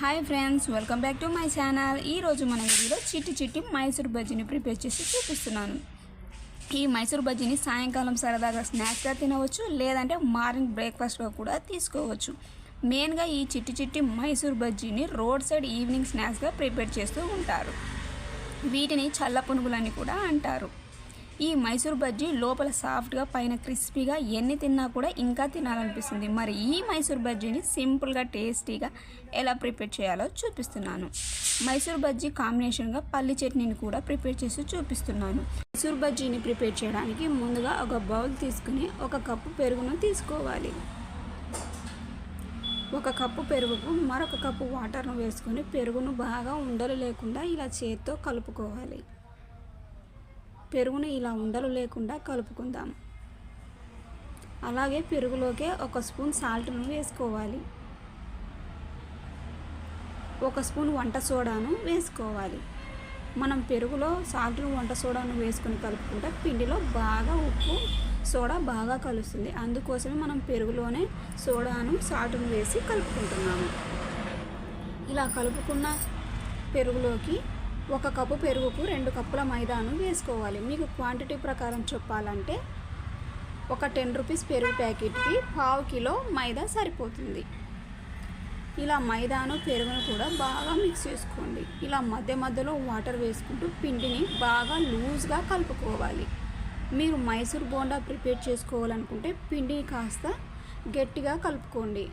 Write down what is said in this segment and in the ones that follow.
Hi friends welcome back to my channel ఈరోజు మన వీడియోలో చిట్టి చిట్టి మైసూర్ బజ్జీని ప్రిపేర్ చేసి చూపిస్తున్నాను. ఈ మైసూర్ బజ్జీని సాయంకాలం సరదాగా స్నాక్స్గా తినవచ్చు లేదంటే మార్నింగ్ బ్రేక్ఫాస్ట్గా కూడా తీసుకోవచ్చు. మెయిన్గా ఈ చిట్టి చిట్టి మైసూర్ బజ్జీని రోడ్ సైడ్ ఈవినింగ్ స్నాక్స్గా ప్రిపేర్ చేస్తూ ఉంటారు. వీటిని చల్ల పునుగులని కూడా అంటారు. ఈ మైసూర్ బజ్జీ లోపల సాఫ్ట్గా పైన క్రిస్పీగా ఎన్ని తిన్నా కూడా ఇంకా తినాలనిపిస్తుంది. మరి ఈ మైసూర్ బజ్జీని సింపుల్గా టేస్టీగా ఎలా ప్రిపేర్ చేయాలో చూపిస్తున్నాను. మైసూర్ బజ్జీ కాంబినేషన్గా పల్లి చట్నీని కూడా ప్రిపేర్ చేసి చూపిస్తున్నాను. మైసూర్ బజ్జీని ప్రిపేర్ చేయడానికి ముందుగా ఒక బౌల్ తీసుకుని ఒక కప్పు పెరుగును తీసుకోవాలి. ఒక కప్పు పెరుగుకు మరొక కప్పు వాటర్ను వేసుకొని పెరుగును బాగా ఉండలు లేకుండా ఇలా చేత్తో కలుపుకోవాలి. పెరుగును ఇలా ఉండలు లేకుండా కలుపుకుందాం. అలాగే పెరుగులోకే ఒక స్పూన్ సాల్ట్ను వేసుకోవాలి. ఒక స్పూన్ వంట సోడాను వేసుకోవాలి. మనం పెరుగులో సాల్ట్ను వంట సోడాను వేసుకొని కలుపుకుంటే పిండిలో బాగా ఉప్పు సోడా బాగా కలుస్తుంది. అందుకోసమే మనం పెరుగులోనే సోడాను సాల్ట్ను వేసి కలుపుకుంటున్నాము. ఇలా కలుపుకున్న పెరుగులోకి ఒక కప్పు పెరుగుకు రెండు కప్పుల మైదాను వేసుకోవాలి. మీకు క్వాంటిటీ ప్రకారం చెప్పాలంటే ఒక టెన్ రూపీస్ పెరుగు ప్యాకెట్కి పావు కిలో మైదా సరిపోతుంది. ఇలా మైదాను పెరుగును కూడా బాగా మిక్స్ చేసుకోండి. ఇలా మధ్య మధ్యలో వాటర్ వేసుకుంటూ పిండిని బాగా లూజ్గా కలుపుకోవాలి. మీరు మైసూర్ బోండా ప్రిపేర్ చేసుకోవాలనుకుంటే పిండిని కాస్త గట్టిగా కలుపుకోండి.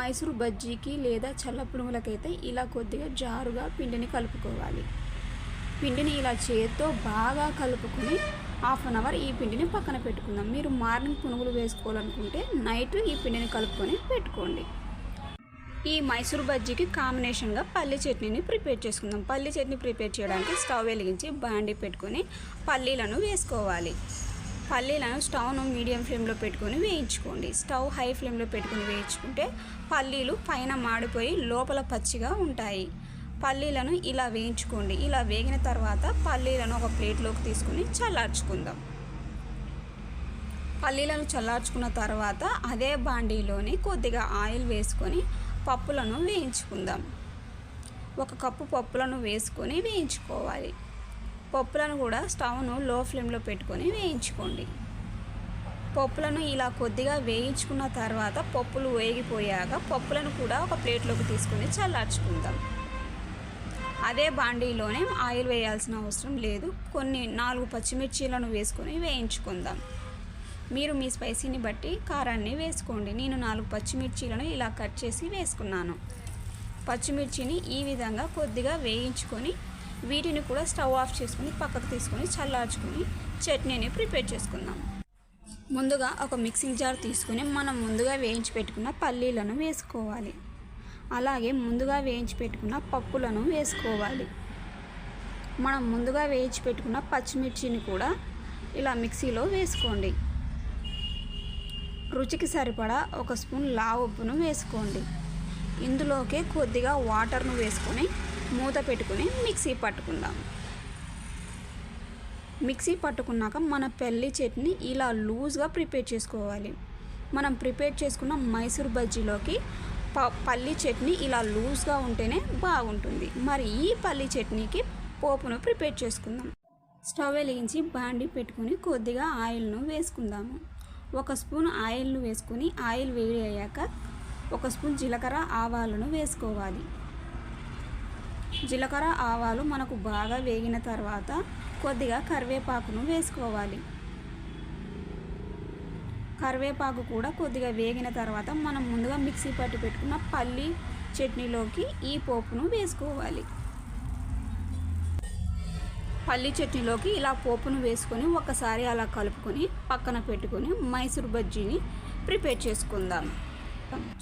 మైసూర్ బజ్జీకి లేదా చల్ల పునుగులకైతే ఇలా కొద్దిగా జారుగా పిండిని కలుపుకోవాలి. పిండిని ఇలా చేతితో బాగా కలుపుకొని హాఫ్ అన్ అవర్ ఈ పిండిని పక్కన పెట్టుకుందాం. మీరు మార్నింగ్ పునుగులు వేసుకోవాలనుకుంటే నైట్ ఈ పిండిని కలుపుకొని పెట్టుకోండి. ఈ మైసూర్ బజ్జీకి కాంబినేషన్గా పల్లి చట్నీని ప్రిపేర్ చేసుకుందాం. పల్లి చట్నీ ప్రిపేర్ చేయడానికి స్టవ్ వెలిగించి బాండి పెట్టుకొని పల్లీలను వేసుకోవాలి. పల్లీలను స్టవ్ను మీడియం ఫ్లేమ్లో పెట్టుకొని వేయించుకోండి. స్టవ్ హై ఫ్లేమ్లో పెట్టుకొని వేయించుకుంటే పల్లీలు పైన మాడిపోయి లోపల పచ్చిగా ఉంటాయి. పల్లీలను ఇలా వేయించుకోండి. ఇలా వేగిన తర్వాత పల్లీలను ఒక ప్లేట్లోకి తీసుకుని చల్లార్చుకుందాం. పల్లీలను చల్లార్చుకున్న తర్వాత అదే బాండీలోని కొద్దిగా ఆయిల్ వేసుకొని పప్పులను వేయించుకుందాం. ఒక కప్పు పప్పులను వేసుకొని వేయించుకోవాలి. పప్పులను కూడా స్టవ్ను లో ఫ్లేమ్లో పెట్టుకొని వేయించుకోండి. పప్పులను ఇలా కొద్దిగా వేయించుకున్న తర్వాత పప్పులు వేగిపోయాక పప్పులను కూడా ఒక ప్లేట్లోకి తీసుకొని చల్లార్చుకుందాం. అదే బాండీలోనే ఆయిల్ వేయాల్సిన అవసరం లేదు. కొన్ని నాలుగు పచ్చిమిర్చీలను వేసుకొని వేయించుకుందాం. మీరు మీ స్పైసీని బట్టి కారాన్ని వేసుకోండి. నేను నాలుగు పచ్చిమిర్చీలను ఇలా కట్ చేసి వేసుకున్నాను. పచ్చిమిర్చిని ఈ విధంగా కొద్దిగా వేయించుకొని వీటిని కూడా స్టవ్ ఆఫ్ చేసుకొని పక్కకు తీసుకొని చల్లార్చుకొని చట్నీని ప్రిపేర్ చేసుకుందాం. ముందుగా ఒక మిక్సింగ్ జార్ తీసుకొని మనం ముందుగా వేయించి పెట్టుకున్న పల్లీలను వేసుకోవాలి. అలాగే ముందుగా వేయించి పెట్టుకున్న పప్పులను వేసుకోవాలి. మనం ముందుగా వేయించి పెట్టుకున్న పచ్చిమిర్చిని కూడా ఇలా మిక్సీలో వేసుకోండి. రుచికి సరిపడా ఒక స్పూన్ లావుప్పును వేసుకోండి. ఇందులోకే కొద్దిగా వాటర్ను వేసుకొని మూత పెట్టుకుని మిక్సీ పట్టుకుందాం. మిక్సీ పట్టుకున్నాక మన పెళ్ళి చట్నీ ఇలా లూజ్గా ప్రిపేర్ చేసుకోవాలి. మనం ప్రిపేర్ చేసుకున్న మైసూర్ బజ్జీలోకి పల్లి చట్నీ ఇలా లూజ్గా ఉంటేనే బాగుంటుంది. మరి ఈ పల్లి చట్నీకి పోపును ప్రిపేర్ చేసుకుందాం. స్టవ్ వెలిగించి బాండి పెట్టుకుని కొద్దిగా ఆయిల్ను వేసుకుందాము. ఒక స్పూన్ ఆయిల్ను వేసుకుని ఆయిల్ వేడి అయ్యాక ఒక స్పూన్ జీలకర్ర ఆవాలను వేసుకోవాలి. జీలకర్ర ఆవాలు మనకు బాగా వేగిన తర్వాత కొద్దిగా కరివేపాకును వేసుకోవాలి. కరివేపాకు కూడా కొద్దిగా వేగిన తర్వాత మనం ముందుగా మిక్సీ పట్టి పెట్టుకున్న పల్లి చట్నీలోకి ఈ పోపును వేసుకోవాలి. పల్లి చట్నీలోకి ఇలా పోపును వేసుకొని ఒకసారి అలా కలుపుకొని పక్కన పెట్టుకొని మైసూర్ బజ్జీని ప్రిపేర్ చేసుకుందాం.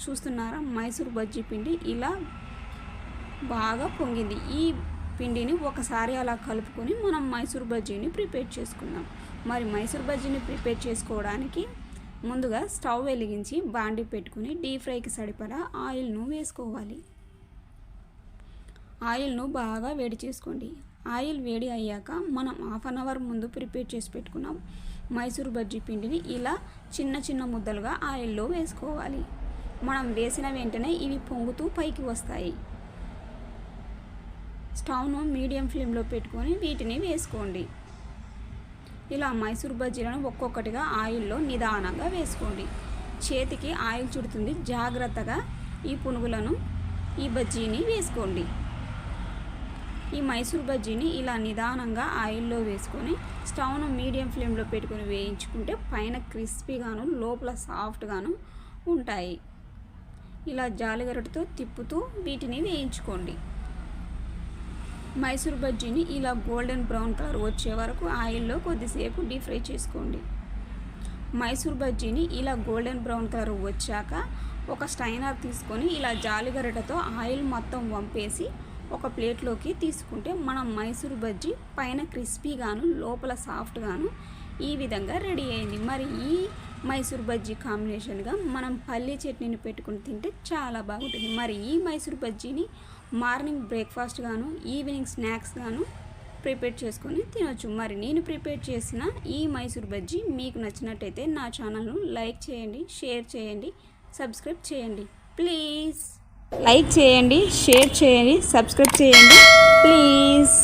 చూస్తున్నారా? మైసూర్ బజ్జీ పిండి ఇలా బాగా పొంగింది. ఈ పిండిని ఒకసారి అలా కలుపుకొని మనం మైసూర్ బజ్జీని ప్రిపేర్ చేసుకుందాం. మరి మైసూర్ బజ్జీని ప్రిపేర్ చేసుకోవడానికి ముందుగా స్టవ్ వెలిగించి బాండి పెట్టుకుని డీప్ ఫ్రైకి సరిపడా ఆయిల్ను వేసుకోవాలి. ఆయిల్ను బాగా వేడి చేసుకోండి. ఆయిల్ వేడి అయ్యాక మనం హాఫ్ అన్ అవర్ ముందు ప్రిపేర్ చేసి పెట్టుకున్నాం. మైసూర్ బజ్జీ పిండిని ఇలా చిన్న చిన్న ముద్దలుగా ఆయిల్లో వేసుకోవాలి. మనం వేసిన వెంటనే ఇవి పొంగుతూ పైకి వస్తాయి. స్టవ్ను మీడియం ఫ్లేమ్లో పెట్టుకొని వీటిని వేసుకోండి. ఇలా మైసూర్ బజ్జీలను ఒక్కొక్కటిగా ఆయిల్లో నిదానంగా వేసుకోండి. చేతికి ఆయిల్ చుడుతుంది జాగ్రత్తగా ఈ పునుగులను ఈ బజ్జీని వేసుకోండి. ఈ మైసూర్ బజ్జీని ఇలా నిదానంగా ఆయిల్లో వేసుకొని స్టవ్ను మీడియం ఫ్లేమ్లో పెట్టుకొని వేయించుకుంటే పైన క్రిస్పీగాను లోపల సాఫ్ట్గాను ఉంటాయి. ఇలా జాలిగరటితో తిప్పుతూ వీటిని వేయించుకోండి. మైసూర్ బజ్జీని ఇలా గోల్డెన్ బ్రౌన్ కలర్ వచ్చే వరకు ఆయిల్లో కొద్దిసేపు డీప్ ఫ్రై చేసుకోండి. మైసూర్ బజ్జీని ఇలా గోల్డెన్ బ్రౌన్ కలర్ వచ్చాక ఒక స్టైనర్ తీసుకొని ఇలా జాలిగరిటతో ఆయిల్ మొత్తం వంపేసి ఒక ప్లేట్లోకి తీసుకుంటే మనం మైసూర్ బజ్జీ పైన క్రిస్పీగాను లోపల సాఫ్ట్గాను ఈ విధంగా రెడీ అయింది. మరి ఈ మైసూర్ బజ్జీ కాంబినేషన్గా మనం పల్లీ చట్నీని పెట్టుకుని తింటే చాలా బాగుంటుంది. మరి ఈ మైసూర్ బజ్జీని మార్నింగ్ బ్రేక్ఫాస్ట్ గాను ఈవినింగ్ స్నాక్స్ గాను ప్రిపేర్ చేసుకొని తినొచ్చు. మరి నేను ప్రిపేర్ చేసిన ఈ మైసూర్ బజ్జీ మీకు నచ్చినట్టయితే నా ఛానల్ను లైక్ చేయండి షేర్ చేయండి సబ్స్క్రైబ్ చేయండి. ప్లీజ్. లైక్ చేయండి షేర్ చేయండి సబ్స్క్రైబ్ చేయండి. ప్లీజ్.